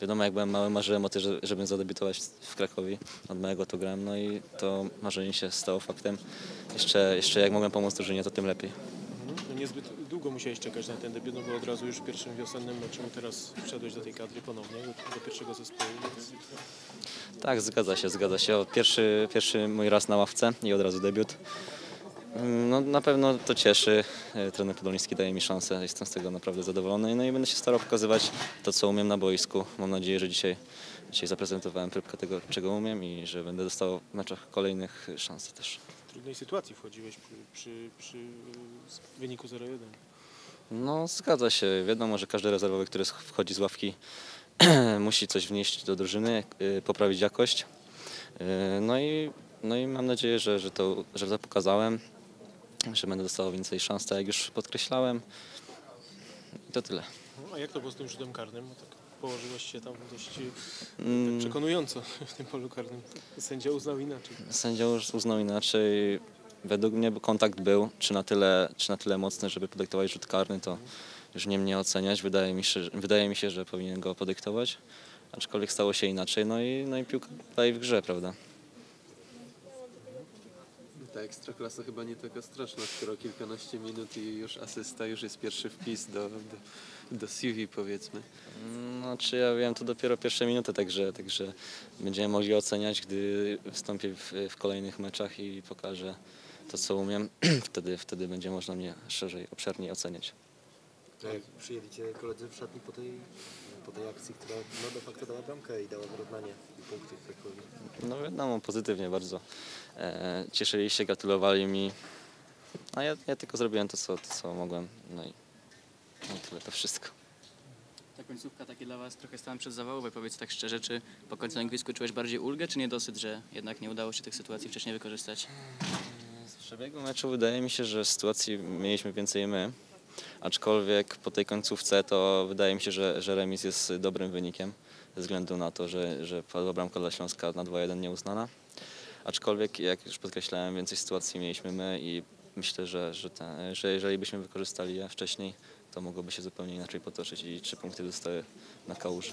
Wiadomo, jak byłem mały, marzyłem o tym, że- żeby zadebiutować w Krakowie. Od małego to grałem, no i to marzenie się stało faktem. Jeszcze, jeszcze jak mogłem pomóc drużynie, to tym lepiej. Mhm. No niezbyt długo musiałeś czekać na ten debiut, no bo od razu już w pierwszym wiosennym meczu teraz wszedłeś do tej kadry ponownie, do, pierwszego zespołu. Więc... Tak, zgadza się, zgadza się. Pierwszy, pierwszy mój raz na ławce i od razu debiut. No, na pewno to cieszy. E, Trener Podolski daje mi szansę, jestem z tego naprawdę zadowolony. No i będę się starał pokazywać to, co umiem na boisku. Mam nadzieję, że dzisiaj, dzisiaj zaprezentowałem próbkę tego, czego umiem i że będę dostał w meczach kolejnych szans też. W trudnej sytuacji wchodziłeś przy, przy, przy wyniku 0-1. No, zgadza się. Wiadomo, że każdy rezerwowy, który wchodzi z ławki, musi coś wnieść do drużyny, y, poprawić jakość. Y, No i, no i mam nadzieję, że, że, to, że to pokazałem, że będę dostawał więcej szans, tak jak już podkreślałem. I to tyle. No, a jak to było z tym rzutem karnym? Tak położyłeś się tam dość y, Mm. tak przekonująco w tym polu karnym. Sędzia uznał inaczej. Sędzia uznał inaczej. Według mnie kontakt był, czy na tyle, czy na tyle mocny, żeby podyktować rzut karny, to już nie mnie oceniać. Wydaje mi się, że- wydaje mi się, że powinien go podyktować. Aczkolwiek stało się inaczej, no i, no i piłka dalej w grze, prawda? Ta ekstraklasa chyba nie taka straszna, skoro kilkanaście minut i już asysta, już jest pierwszy wpis do, do, do CV powiedzmy. No, czy ja wiem, to dopiero pierwsze minuty, także, także będziemy mogli oceniać, gdy wystąpię w, w kolejnych meczach i pokażę to, co umiem. wtedy, wtedy będzie można mnie szerzej, obszerniej oceniać. A jak przyjęli cię koledzy w szatni po tej, po tej akcji, która no, de facto dała bramkę i dała wyrównanie i punkty w Krakowie? No wiadomo, pozytywnie bardzo. E, cieszyli się, gratulowali mi. A ja, ja tylko zrobiłem to co, to, co mogłem. No i no i tyle, to wszystko. Ta końcówka takie dla Was trochę stałem przed zawałowe. Powiedz tak szczerze, czy po końcu na Angielsku czułeś bardziej ulgę, czy niedosyt, że jednak nie udało się tych sytuacji wcześniej wykorzystać? Z przebiegu meczu wydaje mi się, że sytuacji mieliśmy więcej my. Aczkolwiek po tej końcówce to wydaje mi się, że, że remis jest dobrym wynikiem ze względu na to, że, że padła bramka dla Śląska na 2-1 nieuznana. Aczkolwiek, jak już podkreślałem, więcej sytuacji mieliśmy my i myślę, że, że, że jeżeli byśmy wykorzystali je wcześniej, to mogłoby się zupełnie inaczej potoczyć i trzy punkty zostały na kałuży.